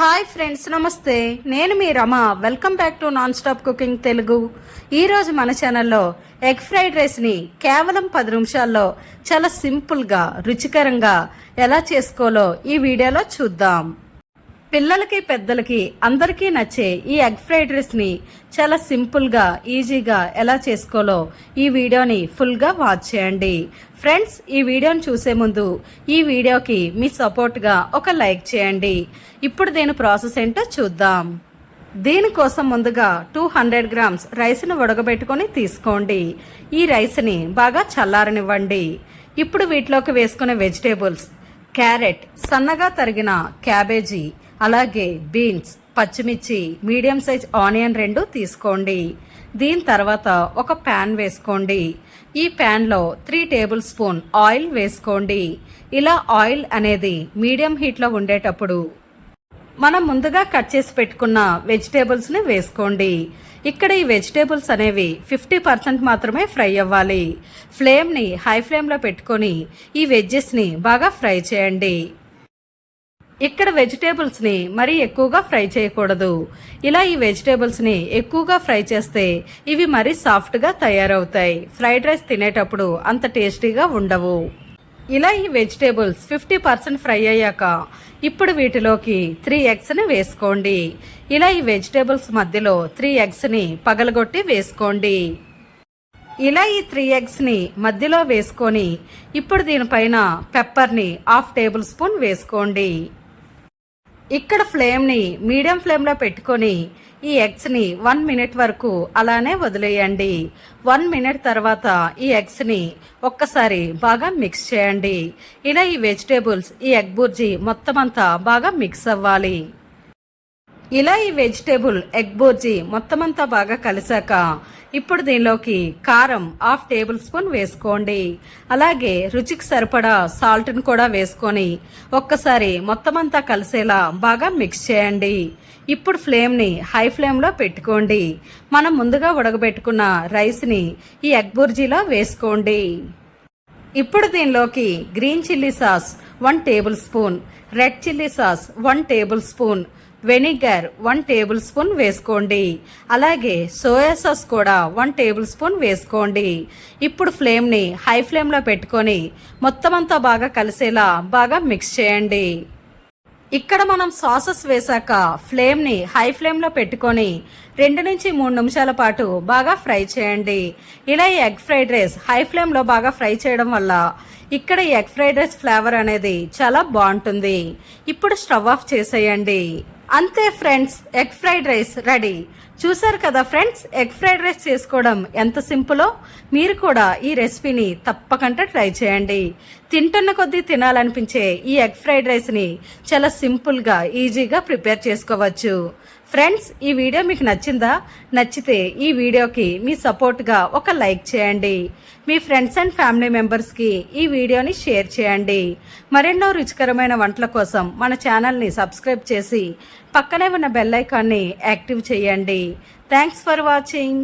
Hi friends నమస్తే. నేను మీ Rama. Welcome back to non stop cooking Telugu. ఈరోజు మన ఛానల్లో ఎగ్ ఫ్రైడ్ రైస్ని కేవలం పది నిమిషాల్లో చాలా సింపుల్గా రుచికరంగా ఎలా చేసుకోవాలో ఈ వీడియోలో చూద్దాం. పిల్లలకి పెద్దలకి అందరికీ నచ్చే ఈ ఎగ్ ఫ్రైడ్ రైస్ని చాలా సింపుల్గా ఈజీగా ఎలా చేసుకోవాలో ఈ వీడియోని ఫుల్గా వాచ్ చేయండి. ఫ్రెండ్స్ ఈ వీడియోని చూసే ముందు ఈ వీడియోకి మీ సపోర్ట్గా ఒక లైక్ చేయండి. ఇప్పుడు దీని ప్రాసెస్ ఏంటో చూద్దాం. దీనికోసం ముందుగా టూ హండ్రెడ్ గ్రామ్స్ రైస్ను ఉడకబెట్టుకొని తీసుకోండి. ఈ రైస్ని బాగా చల్లారనివ్వండి. ఇప్పుడు వీటిలోకి వేసుకునే వెజిటేబుల్స్ క్యారెట్ సన్నగా తరిగిన క్యాబేజీ అలాగే బీన్స్ పచ్చిమిర్చి మీడియం సైజ్ ఆనియన్ రెండు తీసుకోండి. దీని తర్వాత ఒక ప్యాన్ వేసుకోండి. ఈ ప్యాన్లో త్రీ టేబుల్ స్పూన్ ఆయిల్ వేసుకోండి. ఇలా ఆయిల్ అనేది మీడియం హీట్లో ఉండేటప్పుడు మనం ముందుగా కట్ చేసి పెట్టుకున్న వెజిటేబుల్స్ని వేసుకోండి. ఇక్కడ ఈ వెజిటేబుల్స్ అనేవి ఫిఫ్టీ పర్సెంట్ మాత్రమే ఫ్రై అవ్వాలి. ఫ్లేమ్ని హై ఫ్లేమ్లో పెట్టుకొని ఈ వెజ్జెస్ని బాగా ఫ్రై చేయండి. ఇక్కడ వెజిటేబుల్స్ని మరీ ఎక్కువగా ఫ్రై చేయకూడదు. ఇలా ఈ వెజిటేబుల్స్ని ఎక్కువగా ఫ్రై చేస్తే ఇవి మరీ సాఫ్ట్గా తయారవుతాయి. ఫ్రైడ్ రైస్ తినేటప్పుడు అంత టేస్టీగా ఉండవు. ఇలా ఈ వెజిటేబుల్స్ ఫిఫ్టీ పర్సెంట్ ఫ్రై అయ్యాక ఇప్పుడు వీటిలోకి త్రీ ఎగ్స్ని వేసుకోండి. ఇలా ఈ వెజిటేబుల్స్ మధ్యలో త్రీ ఎగ్స్ని పగలగొట్టి వేసుకోండి. ఇలా ఈ త్రీ ఎగ్స్ని మధ్యలో వేసుకొని ఇప్పుడు దీనిపైన పెప్పర్ని హాఫ్ టేబుల్ స్పూన్ వేసుకోండి. ఇక్కడ ఫ్లేమ్ని మీడియం ఫ్లేమ్లో పెట్టుకొని ఈ ఎగ్స్ని వన్ మినిట్ వరకు అలానే వదిలేయండి. వన్ మినిట్ తర్వాత ఈ ఎగ్స్ని ఒక్కసారి బాగా మిక్స్ చేయండి. ఇలా ఈ వెజిటేబుల్స్ ఈ ఎగ్ బుర్జీ మొత్తం అంతా బాగా మిక్స్ అవ్వాలి. ఇలా ఈ వెజిటేబుల్ ఎగ్ బోర్జీ మొత్తం అంతా బాగా కలిసాక ఇప్పుడు దీనిలోకి కారం హాఫ్ టేబుల్ స్పూన్ వేసుకోండి. అలాగే రుచికి సరిపడా సాల్ట్ని కూడా వేసుకొని ఒక్కసారి మొత్తం అంతా కలిసేలా బాగా మిక్స్ చేయండి. ఇప్పుడు ఫ్లేమ్ని హై ఫ్లేమ్లో పెట్టుకోండి. మనం ముందుగా ఉడకబెట్టుకున్న రైస్ని ఈ ఎగ్ బుర్జీలో వేసుకోండి. ఇప్పుడు దీనిలోకి green chilli sauce one tablespoon red chilli sauce one tablespoon vinegar one tablespoon వేసుకోండి. అలాగే సోయా సాస్ కూడా వన్ టేబుల్ స్పూన్ వేసుకోండి. ఇప్పుడు ఫ్లేమ్ని హై ఫ్లేమ్లో పెట్టుకొని మొత్తం అంతా బాగా కలిసేలా బాగా మిక్స్ చేయండి. ఇక్కడ మనం సాసెస్ వేశాక ఫ్లేమ్ని హై ఫ్లేమ్లో పెట్టుకొని రెండు నుంచి మూడు నిమిషాల పాటు బాగా ఫ్రై చేయండి. ఇలా ఈ ఎగ్ ఫ్రైడ్ రైస్ హై ఫ్లేమ్లో బాగా ఫ్రై చేయడం వల్ల ఇక్కడ ఎగ్ ఫ్రైడ్ రైస్ ఫ్లేవర్ అనేది చాలా బాగుంటుంది. ఇప్పుడు స్టవ్ ఆఫ్ చేసేయండి. అంతే friends egg fried rice ready. చూసారు కదా ఫ్రెండ్స్ ఎగ్ ఫ్రైడ్ రైస్ చేసుకోవడం ఎంత సింపులో? మీరు కూడా ఈ రెసిపీని తప్పకుండా ట్రై చేయండి. తింటున్న కొద్దీ తినాలనిపించే ఈ ఎగ్ ఫ్రైడ్ రైస్ని చాలా సింపుల్గా ఈజీగా ప్రిపేర్ చేసుకోవచ్చు. ఫ్రెండ్స్ ఈ వీడియో మీకు నచ్చిందా? నచ్చితే ఈ వీడియోకి మీ సపోర్ట్గా ఒక లైక్ చేయండి. మీ ఫ్రెండ్స్ అండ్ ఫ్యామిలీ మెంబర్స్కి ఈ వీడియోని షేర్ చేయండి. మరెన్నో రుచికరమైన వంటల కోసం మన ఛానల్ని సబ్స్క్రైబ్ చేసి పక్కనే ఉన్న బెల్ ఐకాన్ని యాక్టివ్ చేయండి. Thanks for watching